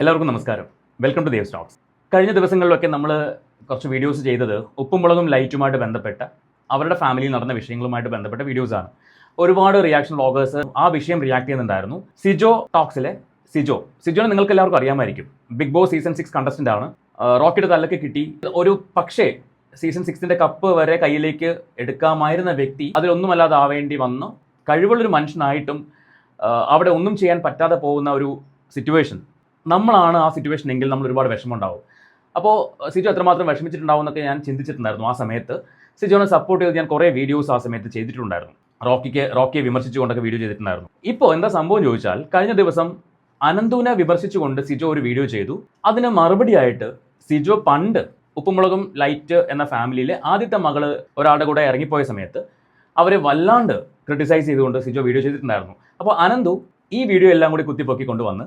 എല്ലാവർക്കും നമസ്കാരം. Welcome to Dev Stokes കഴിഞ്ഞ ദിവസങ്ങളിലൊക്കെ നമ്മൾ കുറച്ച് വീഡിയോസ് ചെയ്തത് ഉപ്പും മുളകും ലൈറ്റുമായിട്ട് ബന്ധപ്പെട്ട അവരുടെ ഫാമിലിയിൽ നടന്ന വിഷയങ്ങളുമായിട്ട് ബന്ധപ്പെട്ട വീഡിയോസാണ് ഒരുപാട് റിയാക്ഷൻ വ്ളോഗേഴ്സ് ആ വിഷയം റിയാക്ട് ചെയ്യുന്നുണ്ടായിരുന്നു. സിജോ ടോക്സിലെ സിജോ. സിജോനെ നിങ്ങൾക്ക് എല്ലാവർക്കും അറിയാമായിരിക്കും. Big boss season six contestant ആണ്. റോക്കറ്റ് തലക്ക് കിട്ടി. ഒരു പക്ഷേ സീസൺ സിക്സിന്റെ കപ്പ് വരെ കയ്യിലേക്ക് എടുക്കാമായിരുന്ന വ്യക്തി അതിലൊന്നുമല്ലാതെ ആവേണ്ടി വന്നു. കഴിവുള്ളൊരു മനുഷ്യനായിട്ടും അവിടെ ഒന്നും ചെയ്യാൻ പറ്റാതെ പോകുന്ന ഒരു സിറ്റുവേഷൻ നമ്മളാണ് ആ സിറ്റുവേഷൻ എങ്കിൽ നമ്മൾ ഒരുപാട് വിഷമം ഉണ്ടാവും അപ്പോൾ സിജു എത്രമാത്രം വിഷമിച്ചിട്ടുണ്ടാവും എന്നൊക്കെ ഞാൻ ചിന്തിച്ചിട്ടുണ്ടായിരുന്നു ആ സമയത്ത്. സിജുവിനെ സപ്പോർട്ട് ചെയ്ത് ഞാൻ കുറേ വീഡിയോസ് ആ സമയത്ത് ചെയ്തിട്ടുണ്ടായിരുന്നു. റോക്കിക്ക് റോക്കിയെ വിമർശിച്ചുകൊണ്ടൊക്കെ വീഡിയോ ചെയ്തിട്ടുണ്ടായിരുന്നു. ഇപ്പോൾ എന്താ സംഭവം ചോദിച്ചാൽ കഴിഞ്ഞ ദിവസം അനന്തുവിനെ വിമർശിച്ചുകൊണ്ട് സിജോ ഒരു വീഡിയോ ചെയ്തു. അതിന് മറുപടിയായിട്ട് സിജോ പണ്ട് ഉപ്പുമുളകും ലൈറ്റ് എന്ന ഫാമിലിയിലെ ആദ്യത്തെ മകൾ ഒരാളുടെ കൂടെ ഇറങ്ങിപ്പോയ സമയത്ത് അവരെ വല്ലാണ്ട് ക്രിട്ടിസൈസ് ചെയ്തുകൊണ്ട് സിജോ വീഡിയോ ചെയ്തിട്ടുണ്ടായിരുന്നു. അപ്പോൾ അനന്തു ഈ വീഡിയോ എല്ലാം കൂടി കുത്തിപ്പൊക്കി കൊണ്ടുവന്ന്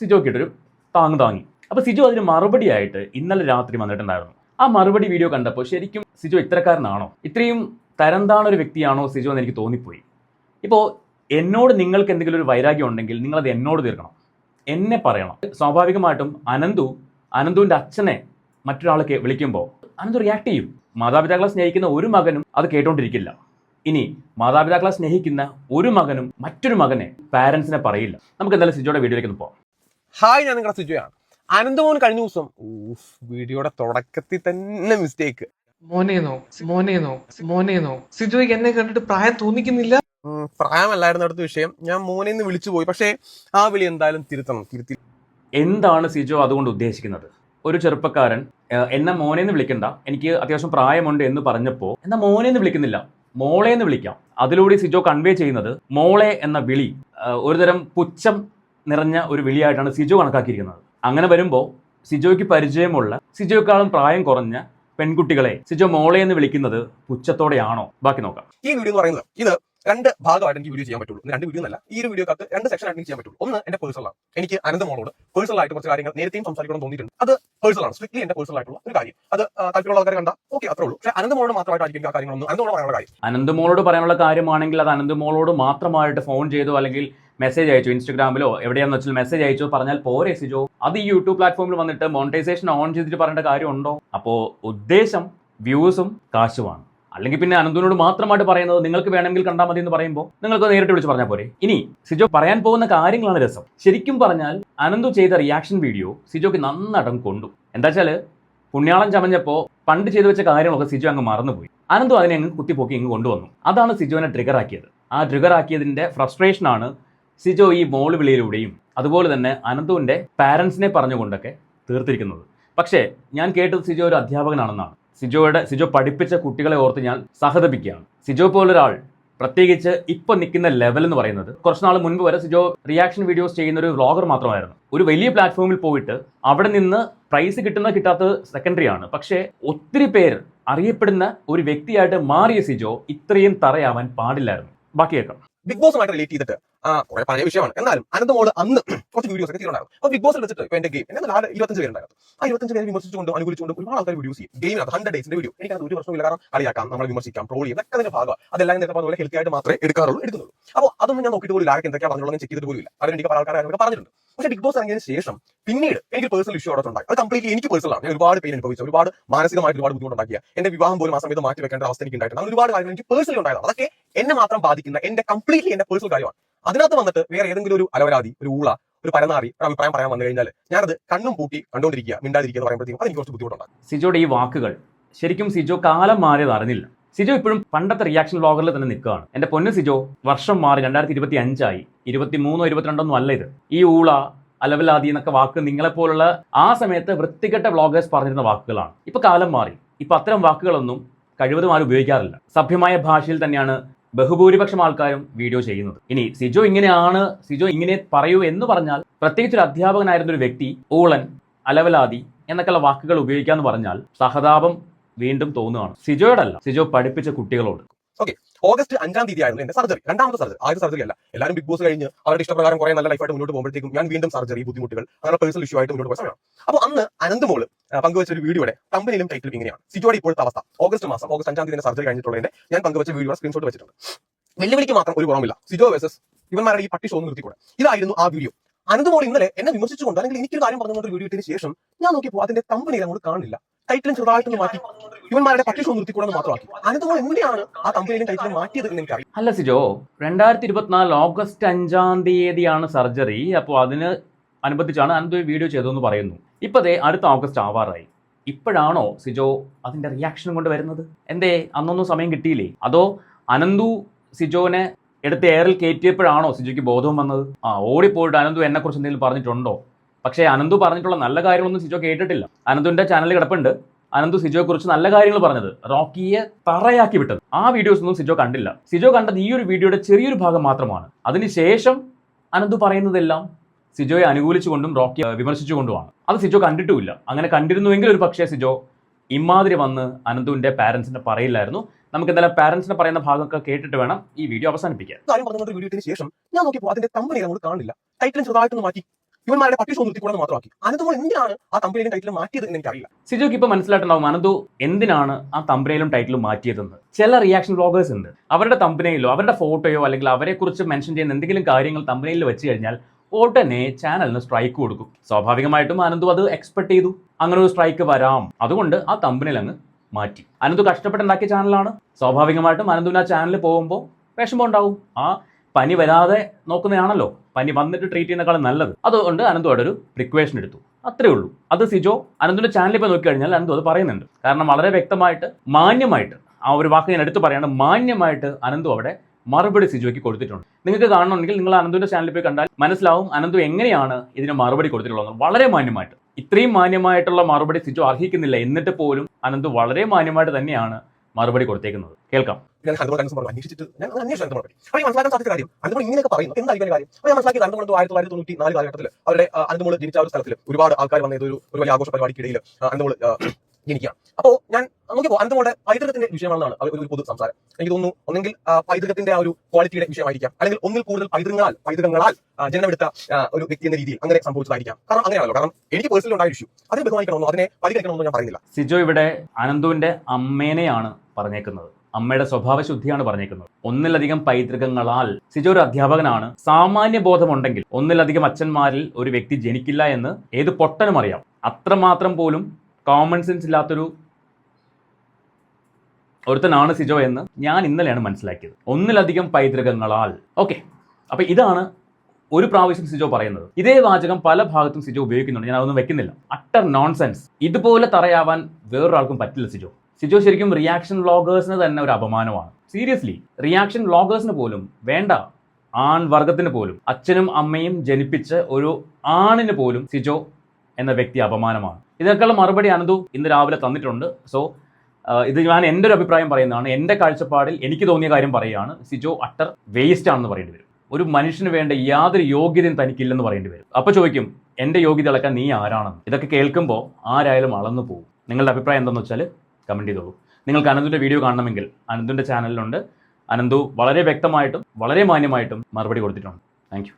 സിജോക്കിട്ടൊരു താങ് താങ്ങി അപ്പോൾ സിജോ അതിന് മറുപടിയായിട്ട് ഇന്നലെ രാത്രി വന്നിട്ടുണ്ടായിരുന്നു. ആ മറുപടി വീഡിയോ കണ്ടപ്പോൾ ശരിക്കും സിജോ ഇത്തരക്കാരനാണോ? ഇത്രയും തരംതാണ ഒരു വ്യക്തിയാണോ സിജോ എന്ന് എനിക്ക് തോന്നിപ്പോയി. ഇപ്പോൾ എന്നോട് നിങ്ങൾക്ക് എന്തെങ്കിലും ഒരു വൈരാഗ്യം ഉണ്ടെങ്കിൽ നിങ്ങളത് എന്നോട് തീർക്കണം. എന്നെ പറയണം. സ്വാഭാവികമായിട്ടും അനന്തു അനന്തുവിന്റെ അച്ഛനെ മറ്റൊരാളൊക്കെ വിളിക്കുമ്പോൾ അനന്തു റിയാക്ട് ചെയ്യും. മാതാപിതാക്കളെ സ്നേഹിക്കുന്ന ഒരു മകനും അത് കേട്ടോണ്ടിരിക്കില്ല. ഇനി മാതാപിതാക്കളെ സ്നേഹിക്കുന്ന ഒരു മകനും മറ്റൊരു മകനെ പാരൻസിനെ പറയില്ല. നമുക്ക് എന്തായാലും സിജോയുടെ വീഡിയോയിലേക്ക് ഒന്ന് പോകാം ഹായ് ഞാൻ നിങ്ങളുടെ സിജോയാണ്. അനന്തമോൻ കഴിഞ്ഞ ദിവസം ഊഫ് വീഡിയോയുടെ തുടക്കത്തിൽ തന്നെ മിസ്റ്റേക്ക് മോനേനോ മോനേനോ മോനേനോ സിജോയ്ക്ക് എന്നെ കണ്ടിട്ട് പ്രായം തോന്നിക്കുന്നില്ല? പ്രായമല്ലായിരുന്നു അടുത്ത വിഷയം. ഞാൻ മോനെ നിന്ന് വിളിച്ചു പോയി. പക്ഷേ ആ വിളി എന്തായാലും തിരുത്തണം തിരുത്തി. എന്താണ് സിജോ അതുകൊണ്ട് ഉദ്ദേശിക്കുന്നത്? ഒരു ചെറുപ്പക്കാരൻ "ഏഹ്, എന്നെ മോനെന്ന് വിളിക്കണ്ട. എനിക്ക് അത്യാവശ്യം പ്രായമുണ്ട് എന്ന് പറഞ്ഞപ്പോൾ എന്നാ മോനെന്ന് വിളിക്കുന്നില്ല. മോളെ എന്ന് വിളിക്കാം. അതിലൂടെ സിജോ കൺവേ ചെയ്യുന്നത് മോളെ എന്ന വിളി ഒരുതരം പുച്ഛം നിറഞ്ഞ ഒരു വിളിയായിട്ടാണ് സിജോ കണക്കാക്കിയിരിക്കുന്നത്. അങ്ങനെ വരുമ്പോൾ സിജോയ്ക്ക് പരിചയമുള്ള സിജോയെക്കാളും പ്രായം കുറഞ്ഞ പെൺകുട്ടികളെ സിജോ മോളെ എന്ന് വിളിക്കുന്നത് പുച്ഛത്തോടെയാണോ? ബാക്കി നോക്കാം. ഈ വീഡിയോ എന്ന് പറയുന്നത് ഇത് രണ്ട് ഭാഗമായിട്ട് എനിക്ക് വീഡിയോ ചെയ്യാൻ പറ്റുള്ളൂ. രണ്ട് വീഡിയോ എന്നല്ല ഈ ഒരു വീഡിയോ കത്ത് രണ്ട് സെക്ഷൻ ആയിട്ട് ചെയ്യാൻ പറ്റുള്ളൂ. ഒന്ന് എന്റെ പേഴ്സണൽ ആണ്. എനിക്ക് അനന്തമോളോട് പേഴ്സണൽ ആയിട്ട് കുറച്ച് കാര്യങ്ങൾ നേരത്തെയും സംസാരിക്കണം തോന്നിയിട്ടുണ്ട്. അത് പേഴ്സണൽ ആണ്. സ്ട്രിക്ട്ലി എന്റെ പേഴ്സണൽ ആയിട്ടുള്ള ഒരു കാര്യം. അത് താല്പര്യമുള്ള ആൾക്കാർ കണ്ട ഓക്കെ അത്രേ ഉള്ളൂ. പക്ഷേ അനന്തമോളോട് മാത്രമായിട്ടായിരിക്കും ആ കാര്യങ്ങളൊന്നും അനന്തമോട് പറയാനുള്ള കാര്യം. അനന്തമോളോട് പറയാനുള്ള കാര്യമാണെങ്കിൽ അത് അനന്തമോളോട് മാത്രമായിട്ട് ഫോൺ ചെയ്തോ അല്ലെങ്കിൽ മെസ്സേജ് അയച്ചു ഇൻസ്റ്റാഗ്രാമിലോ എവിടെയാന്ന് വെച്ചാൽ മെസ്സേജ് അയച്ചോ പറഞ്ഞാൽ പോരെ സിജോ. അത് ഈ യൂട്യൂബ് പ്ലാറ്റ്ഫോമിൽ വന്നിട്ട് മോണിറ്റൈസേഷൻ ഓൺ ചെയ്തിട്ട് പറയേണ്ട കാര്യമുണ്ടോ? അപ്പോൾ ഉദ്ദേശം വ്യൂസും കാശുമാണ്. അല്ലെങ്കിൽ പിന്നെ അനന്തുവിനോട് മാത്രമായിട്ട് പറയുന്നത് നിങ്ങൾക്ക് വേണമെങ്കിൽ കണ്ടാൽ മതി എന്ന് പറയുമ്പോൾ നിങ്ങൾക്ക് നേരിട്ട് വിളിച്ച് പറഞ്ഞാൽ പോരെ. ഇനി സിജോ പറയാൻ പോകുന്ന കാര്യങ്ങളാണ് രസം. ശരിക്കും പറഞ്ഞാൽ അനന്തു ചെയ്ത റിയാക്ഷൻ വീഡിയോ സിജോക്ക് നന്നടം കൊണ്ടു. എന്താ വെച്ചാൽ പുണ്യാളം ചമഞ്ഞപ്പോൾ പണ്ട് ചെയ്തു വെച്ച കാര്യങ്ങളൊക്കെ സിജോ അങ്ങ് മറന്നുപോയി. അനന്തു അതിനെ അങ്ങ് കുത്തിപ്പോക്കി ഇങ്ങ് കൊണ്ടുവന്നു. അതാണ് സിജോനെ ട്രിഗർ ആക്കിയത്. ആ ട്രിഗർ ആക്കിയതിന്റെ ഫ്രസ്ട്രേഷനാണ് സിജോ ഈ മോൾ വിളിയിലൂടെയും അതുപോലെ തന്നെ അനന്തുവിന്റെ പാരൻസിനെ പറഞ്ഞുകൊണ്ടൊക്കെ തീർത്തിരിക്കുന്നത്. പക്ഷേ ഞാൻ കേട്ടത് സിജോ ഒരു അധ്യാപകനാണെന്നാണ്. സിജോയുടെ സിജോ പഠിപ്പിച്ച കുട്ടികളെ ഓർത്ത് ഞാൻ സഹതപിക്കുകയാണ്. സിജോ പോലൊരാൾ പ്രത്യേകിച്ച് ഇപ്പം നിൽക്കുന്ന ലെവൽ എന്ന് പറയുന്നത് കുറച്ച് നാൾ മുൻപ് വരെ സിജോ റിയാക്ഷൻ വീഡിയോസ് ചെയ്യുന്ന ഒരു വ്ളോഗർ മാത്രമായിരുന്നു. ഒരു വലിയ പ്ലാറ്റ്ഫോമിൽ പോയിട്ട് അവിടെ നിന്ന് പ്രൈസ് കിട്ടുന്ന കിട്ടാത്തത് സെക്കൻഡറി ആണ്. പക്ഷേ ഒത്തിരി പേർ അറിയപ്പെടുന്ന ഒരു വ്യക്തിയായിട്ട് മാറിയ സിജോ ഇത്രയും തറയാവാൻ പാടില്ലായിരുന്നു. ബാക്കി കേൾക്കാം. ബിഗ് ബോസുമായിട്ട് റിലേറ്റ് ചെയ്തിട്ട് പഴയ വിഷയമാണ്. എന്നാലും അനന്തമോൾ അന്ന് കുറച്ച് വീഡിയോസ് ഒക്കെ ചെയ്തിട്ടുണ്ടായിരുന്നു. അപ്പോൾ ബിഗ് ബോസ് വെച്ചിട്ട് ഇപ്പൊ എന്റെ ഗെയിം എന്നെ നാല് ഇരുപത്തഞ്ച് പേരുണ്ടായിരുന്നു. ആ ഇരുപത്തഞ്ച് പേരെ വിമർശിച്ചുകൊണ്ടും അനുകൂലിച്ചുകൊണ്ടും ഒരുപാട് ആൾക്കാർ വീഡിയോസ് ചെയ്യും. ഗെയിമിനകത്ത് ഹൺഡ്രഡ് ഡേയ്സിന്റെ വീഡിയോ എനിക്ക് അത് ഒരു പ്രശ്നമില്ല കാരണം കളിയാക്കാം നമ്മൾ വിമർശിക്കാം ട്രോൾ ചെയ്യും. ഒക്കെ അതിന്റെ ഭാഗമാണ്. അതെല്ലാം നേരത്തെ പറഞ്ഞ ഹെൽത്തി ആയിട്ട് മാത്രമേ എടുക്കാറുള്ളൂ എടുക്കുന്നുള്ളൂ. അപ്പോൾ അതൊന്നും ഞാൻ നോക്കിയിട്ട് പോലും ലാഗ് എന്തൊക്കെയാ പറഞ്ഞുള്ളത് ചെക്ക് ചെയ്തിട്ട് പോലും ഇല്ല. അതിന് എനിക്ക് പല ആൾക്കാരൊക്കെ പറഞ്ഞിട്ടുണ്ട്. പക്ഷേ ബിഗ് ബോസ് ഇറങ്ങിയതിന് ശേഷം പിന്നീട് എനിക്ക് പേഴ്സണൽ ഇഷ്യൂ അവിടെ ഉണ്ടായി. അത് കംപ്ലീറ്റ്ലി എനിക്ക് പേഴ്സണൽ ആണ്. ഞാൻ ഒരുപാട് പെയിൻ അനുഭവിച്ചു. ഒരുപാട് മാനസികമായിട്ട് ഒരുപാട് ബുദ്ധിമുട്ടുണ്ടാക്കിയ എന്റെ വിവാഹം പോലും ആ സമയത്ത് മാറ്റി വെക്കേണ്ട അവസ്ഥ എനിക്ക് ഉണ്ടായിട്ടുണ്ട് ഒരുപാട് കാര്യങ്ങൾ എനിക്ക് പേഴ്സണലി ഉണ്ടായതാണ് അതൊക്കെ എന്നെ മാത്രം ബാധിക്കുന്ന എന്റെ കംപ്ലീറ്റ്ലി എന്റെ പേഴ്സണൽ കാര്യമാണ്. അതിനകത്ത് വന്നിട്ട് വേറെ ഏതെങ്കിലും ഒരു അലവരാതി ഒരു ഊള ഒരു പരനാറി ഒരു അഭിപ്രായം പറയാൻ വന്നു കഴിഞ്ഞാൽ ഞാനത് കണ്ണും പൂട്ടി കണ്ടുകൊണ്ടിരിക്കുക മിണ്ടാതിരിക്കുക എന്ന് പറയുമ്പോഴത്തേക്കും അത് എനിക്ക് കുറച്ച് ബുദ്ധിമുട്ടുണ്ടാകും. സിജോയുടെ ഈ വാക്കുകൾ ശരിക്കും സിജോ കാലം മാറിയത് അറിഞ്ഞില്ല. സിജോ ഇപ്പോഴും പണ്ടത്തെ റിയാക്ഷൻ വ്ളോഗറിൽ തന്നെ നിൽക്കുകയാണ്. എന്റെ പൊന്ന് സിജോ വർഷം മാറി രണ്ടായിരത്തി ഇരുപത്തി അഞ്ചായി ഇരുപത്തി മൂന്നോ ഇരുപത്തിരണ്ടൊന്നും അല്ല ഇത്. ഈ ഊള അലവലാതി എന്നൊക്കെ വാക്ക് നിങ്ങളെപ്പോലുള്ള ആ സമയത്ത് വൃത്തികെട്ട ബ്ലോഗേഴ്സ് പറഞ്ഞിരുന്ന വാക്കുകളാണ്. ഇപ്പൊ കാലം മാറി. ഇപ്പൊ അത്തരം വാക്കുകളൊന്നും കഴിവതും ആരും ഉപയോഗിക്കാറില്ല. സഭ്യമായ ഭാഷയിൽ തന്നെയാണ് ബഹുഭൂരിപക്ഷം ആൾക്കാരും വീഡിയോ ചെയ്യുന്നത്. ഇനി സിജോ ഇങ്ങനെയാണ് സിജോ ഇങ്ങനെ പറയൂ എന്ന് പറഞ്ഞാൽ പ്രത്യേകിച്ച് ഒരു അധ്യാപകനായിരുന്ന ഒരു വ്യക്തി ഊളൻ അലവലാതി എന്നൊക്കെയുള്ള വാക്കുകൾ ഉപയോഗിക്കാന്ന് പറഞ്ഞാൽ സഹതാപം വീണ്ടും തോന്നുകയാണ്. സിജോയോടല്ല സിജോ പഠിപ്പിച്ച കുട്ടികളോട്. ഓഗസ്റ്റ് അഞ്ചാം തീയതി ആയിരുന്നു എന്റെ സർജറി രണ്ടാമത്തെ സർജറി ആദ്യ സർജറി അല്ല. എല്ലാവരും ബിഗ് ബോസ് കഴിഞ്ഞ് അവരുടെ ഇഷ്ടപ്രകാരം കുറെ നല്ല ലൈഫായിട്ട് മുന്നോട്ട് പോകുമ്പോഴത്തേക്കും ഞാൻ വീണ്ടും സർജറി ബുദ്ധിമുട്ടുകൾ അങ്ങനെ പേഴ്സണൽ ഇഷ്യൂ ആയിട്ട് മുന്നോട്ട് പോയ സമയമാണ്. അപ്പോൾ അന്ന് അനന്തമോൾ പങ്കുവച്ച ഒരു വീഡിയോയുടെ കമ്പനിയിലും ടൈറ്റിലും ഇങ്ങനെയാണ്. സിജോയുടെ ഇപ്പോഴത്തെ അവസ്ഥ. ഓഗസ്റ്റ് മാസം ഓഗസ്റ്റ് അഞ്ചാം തീയതി സർജറി കഴിഞ്ഞിട്ടുള്ളതിന്റെ ഞാൻ പങ്കുവച്ച വീഡിയോ സ്ക്രീൻഷോട്ട് വെച്ചിട്ടുണ്ട്. വെല്ലുവിളിക്ക് മാത്രം ഒരു കുറവില്ല സിജോ വേഴ്സസ് ഇവന്മാരുടെ ഈ പട്ടി ഷോ നിർത്തിക്കൂടെ? ഇതായിരുന്നു ആ വീഡിയോ അനന്തമോൾ ഇന്നലെ എന്നെ വിമർശിച്ചുകൊണ്ട് അല്ലെങ്കിൽ എനിക്കൊരു കാര്യം പറഞ്ഞുകൊണ്ട് വീഡിയോ ഇട്ടതിന് ശേഷം ഞാൻ നോക്കിയപ്പോൾ അതിന്റെ കമ്പനിയിൽ അങ്ങോട്ട് കാണില്ല ടൈറ്റിലും ചെറുതായിട്ടൊന്ന് മാറ്റി. ഇവന്മാരുടെ പട്ടിഷോ നിർത്തിക്കൂടെന്ന് മാത്രമാക്കി. അനന്തമോൾ എന്തിനാണ് ആ കമ്പനിയിലും ടൈറ്റിലും മാറ്റിയത് എന്ന് എനിക്കറിയാം അല്ല സിജോ രണ്ടായിരത്തി ഇരുപത്തിനാല് ഓഗസ്റ്റ് അഞ്ചാം തീയതിയാണ് സർജറി. അപ്പോൾ അതിന് അനുബന്ധിച്ചാണ് അനന്തു വീഡിയോ ചെയ്തതെന്ന് പറയുന്നു. ഇപ്പതേ അടുത്ത ഓഗസ്റ്റ് ആവാറായി. ഇപ്പോഴാണോ സിജോ അതിന്റെ റിയാക്ഷൻ കൊണ്ട് വരുന്നത്? എന്തേ അന്നൊന്നും സമയം കിട്ടിയില്ലേ? അതോ അനന്തു സിജോനെ എടുത്ത് എയറിൽ കയറ്റിയപ്പോഴാണോ സിജുക്ക് ബോധവും വന്നത്? ആ ഓടിപ്പോയിട്ട് അനന്തു എന്നെക്കുറിച്ച് എന്തെങ്കിലും പറഞ്ഞിട്ടുണ്ടോ? പക്ഷേ അനന്തു പറഞ്ഞിട്ടുള്ള നല്ല കാര്യങ്ങളൊന്നും സിജോ കേട്ടിട്ടില്ല. അനന്തുവിന്റെ ചാനൽ കിടപ്പുണ്ട്. അനന്തു സിജോയെ കുറിച്ച് നല്ല കാര്യങ്ങൾ പറഞ്ഞത് റോക്കിയെ തറയാക്കി വിട്ടത്. ആ വീഡിയോസ് ഒന്നും സിജോ കണ്ടില്ല. സിജോ കണ്ടത് ഈ ഒരു വീഡിയോയുടെ ചെറിയൊരു ഭാഗം മാത്രമാണ്. അതിനുശേഷം അനന്തു പറയുന്നതെല്ലാം സിജോയെ അനുകൂലിച്ചുകൊണ്ടും റോക്കിയെ വിമർശിച്ചുകൊണ്ടുമാണ്. അത് സിജോ കണ്ടിട്ടുമില്ല. അങ്ങനെ കണ്ടിരുന്നുവെങ്കിൽ ഒരു പക്ഷേ സിജോ ഇമാതിരി വന്ന് അനന്തുവിന്റെ പാരന്റ്സിനെ പറയില്ലായിരുന്നു. നമുക്ക് എന്തായാലും പാരന്റ്സിന് പറയുന്ന ഭാഗമൊക്കെ കേട്ടിട്ട് വേണം ഈ വീഡിയോ അവസാനിപ്പിക്കാൻ. കാര്യം പറഞ്ഞുകൊണ്ട് ശേഷം ഞാൻ നോക്കിയപ്പോൾ അതിന്റെ അങ്ങോട്ട് കാണില്ല. ടൈറ്റിൽ ചെറുതായിട്ടൊന്ന് മാറ്റി. ഇവന്മാരുടെ പട്ടിഷോ നിർത്തിക്കൂടെന്ന് മാത്രമാക്കി. അനന്തമോൾ എന്തിനാണ് ആ കമ്പനിയിലും ടൈറ്റിലും മാറ്റിയത് എന്ന് എനിക്കറിയില്ല. സിജോക്ക് ഇപ്പൊ മനസ്സിലായിട്ടുണ്ടാവും അനന്തു എന്തിനാണ് ആ തമ്പനയിലും ടൈറ്റിലും മാറ്റിയതെന്ന്. ചില റിയാക്ഷൻ ബ്ലോഗേഴ്സ് ഉണ്ട്. അവരുടെ തമ്പനയിലോ അവരുടെ ഫോട്ടോയോ അല്ലെങ്കിൽ അവരെ കുറിച്ച് മെൻഷൻ ചെയ്യുന്ന എന്തെങ്കിലും കാര്യങ്ങൾ തമ്പനയിൽ വെച്ച് കഴിഞ്ഞാൽ ഉടനെ ചാനലിന് സ്ട്രൈക്ക് കൊടുക്കും. സ്വാഭാവികമായിട്ടും അനന്തു അത് എക്സ്പെക്ട് ചെയ്തു. അങ്ങനെ ഒരു സ്ട്രൈക്ക് വരാം. അതുകൊണ്ട് ആ തമ്പനിൽ അങ്ങ് മാറ്റി. അനന്തു കഷ്ടപ്പെട്ടുണ്ടാക്കിയ ചാനലാണ്. സ്വാഭാവികമായിട്ടും അനന്തുവിന് ആ ചാനലിൽ പോകുമ്പോൾ വിഷമം ഉണ്ടാവും. ആ പനി വരാതെ നോക്കുന്നതാണല്ലോ. പനി വന്നിട്ട് ട്രീറ്റ് ചെയ്യുന്നേക്കാളും നല്ലത്. അതുകൊണ്ട് അനന്തു അവിടെ ഒരു പ്രിക്വേഷൻ എടുത്തു. അത്രേ ഉള്ളൂ. അത് സിജോ അനന്തുവിന്റെ ചാനലിൽ നോക്കി കഴിഞ്ഞാൽ അനന്തു അത് പറയുന്നുണ്ട്. കാരണം വളരെ വ്യക്തമായിട്ട് മാന്യമായിട്ട് ആ ഒരു വാക്ക് ഞാൻ എടുത്തു പറയാണ് മാന്യമായിട്ട് അനന്തു അവിടെ മറുപടി സിജോയ്ക്ക് കൊടുത്തിട്ടുണ്ട്. നിങ്ങൾക്ക് കാണണമെങ്കിൽ നിങ്ങൾ അനന്തുവിന്റെ ചാനലിൽ പോയി കണ്ടാൽ മനസ്സിലാവും അനന്തു എങ്ങനെയാണ് ഇതിന് മറുപടി കൊടുത്തിട്ടുള്ളത് വളരെ മാന്യമായിട്ട്. ഇത്രയും മാന്യമായിട്ടുള്ള മറുപടി സിജു അർഹിക്കുന്നില്ല. എന്നിട്ട് പോലും അനന്ത് വളരെ മാന്യമായിട്ട് തന്നെയാണ് മറുപടി കൊടുത്തേക്കുന്നത്. കേൾക്കാം. ഞാൻ അപ്പോൾ ഈ കാര്യം. ഇങ്ങനെയൊക്കെ പറയുന്നു കാര്യം? അപ്പോൾ ഞാൻ മനസ്സിലാക്കി കാലഘട്ടത്തിൽ അവരുടെ ആ, അനന്തമോൾ ജനിച്ച ഒരു സ്ഥലത്തിൽ ഒരുപാട് ആൾക്കാർ വന്ന ഒരു വലിയ ആഘോഷ പരിപാടിക്കിടയിൽ അനന്തമോൾ ജനിക്കുക. അപ്പോൾ ഞാൻ നോക്കിയപ്പോൾ അനന്തമോളുടെ പൈതൃകത്തിന്റെ വിഷയമാണെന്നാണ് ഒരു പൊതു സംസാരം. എനിക്ക് തോന്നുന്നു ഒന്നെങ്കിൽ പൈതൃകത്തിന്റെ ആ ഒരു ക്വാളിറ്റിയുടെ വിഷയമായിരിക്കാം. അല്ലെങ്കിൽ ഒന്നിൽ കൂടുതൽ പൈതൃകങ്ങളാൽ പൈതൃകങ്ങളാൽ ജനമെടുത്ത ഒരു വ്യക്തി എന്ന രീതിയിൽ അങ്ങനെ സംഭവിച്ചതായിരിക്കാം. കാരണം അങ്ങനെയാണല്ലോ. കാരണം എനിക്ക് പേഴ്സണൽ ഉണ്ടായ ഇഷ്യൂ അതിനെ ബഹുമാനിക്കണമെന്നോ അതിനെ പരിഗണിക്കണമെന്നോ ഞാൻ പറയുന്നില്ല. സിജോ ഇവിടെ അനന്തുവിന്റെ അമ്മേനെയാണ് പറഞ്ഞേക്കുന്നത്. അമ്മയുടെ സ്വഭാവ ശുദ്ധിയാണ് പറഞ്ഞേക്കുന്നത്. ഒന്നിലധികം പൈതൃകങ്ങളാൽ സിജോ ഒരു അധ്യാപകനാണ്. സാമാന്യ ബോധമുണ്ടെങ്കിൽ ഒന്നിലധികം അച്ഛന്മാരിൽ ഒരു വ്യക്തി ജനിക്കില്ല എന്ന് ഏത് പൊട്ടനും അറിയാം. അത്രമാത്രം പോലും കോമൺ സെൻസ് ഇല്ലാത്തൊരു ഒരുത്തനാണ് സിജോ എന്ന് ഞാൻ ഇന്നലെയാണ് മനസ്സിലാക്കിയത്. ഒന്നിലധികം പൈതൃകങ്ങളാൽ. ഓക്കെ അപ്പൊ ഇതാണ് ഒരു പ്രാവശ്യം സിജോ പറയുന്നത്. ഇതേ വാചകം പല ഭാഗത്തും സിജോ ഉപയോഗിക്കുന്നുണ്ട്. ഞാൻ അതൊന്നും വെക്കുന്നില്ല. അട്ടർ നോൺസെൻസ് ഇതുപോലെ തറയാവാൻ വേറൊരാൾക്കും പറ്റില്ല സിജോ. സിജോ ശരിക്കും റിയാക്ഷൻ വ്ളോഗേഴ്സിന് തന്നെ ഒരു അപമാനമാണ്. സീരിയസ്ലി റിയാക്ഷൻ വ്ളോഗേഴ്സിന് പോലും വേണ്ട. ആൺ വർഗത്തിന് പോലും. അച്ഛനും അമ്മയും ജനിപ്പിച്ച ഒരു ആണിന് പോലും സിജോ എന്ന വ്യക്തി അപമാനമാണ്. ഇതൊക്കെയുള്ള മറുപടി അനന്തു ഇന്ന് രാവിലെ തന്നിട്ടുണ്ട്. സോ ഇത് ഞാൻ എന്റെ ഒരു അഭിപ്രായം പറയുന്നതാണ്. എന്റെ കാഴ്ചപ്പാടിൽ എനിക്ക് തോന്നിയ കാര്യം പറയുകയാണ്. സിജോ അട്ടർ വേസ്റ്റ് ആണെന്ന് പറയേണ്ടി വരും. ഒരു മനുഷ്യന് വേണ്ട യാതൊരു യോഗ്യതയും തനിക്കില്ലെന്ന് പറയേണ്ടി വരും. അപ്പോൾ ചോദിക്കും എന്റെ യോഗ്യത അളക്കാൻ നീ ആരാണെന്ന്? ഇതൊക്കെ കേൾക്കുമ്പോൾ ആരായാലും അളന്നു പോകും. നിങ്ങളുടെ അഭിപ്രായം എന്താണെന്ന് വെച്ചാൽ കമന്റ് ചെയ്തോളൂ. നിങ്ങൾക്ക് അനന്തുന്റെ വീഡിയോ കാണണമെങ്കിൽ അനന്തുന്റെ ചാനലിലുണ്ട് അനന്തു വളരെ വ്യക്തമായിട്ടും വളരെ മാന്യമായിട്ടും മറുപടി കൊടുത്തിട്ടുണ്ട്. താങ്ക്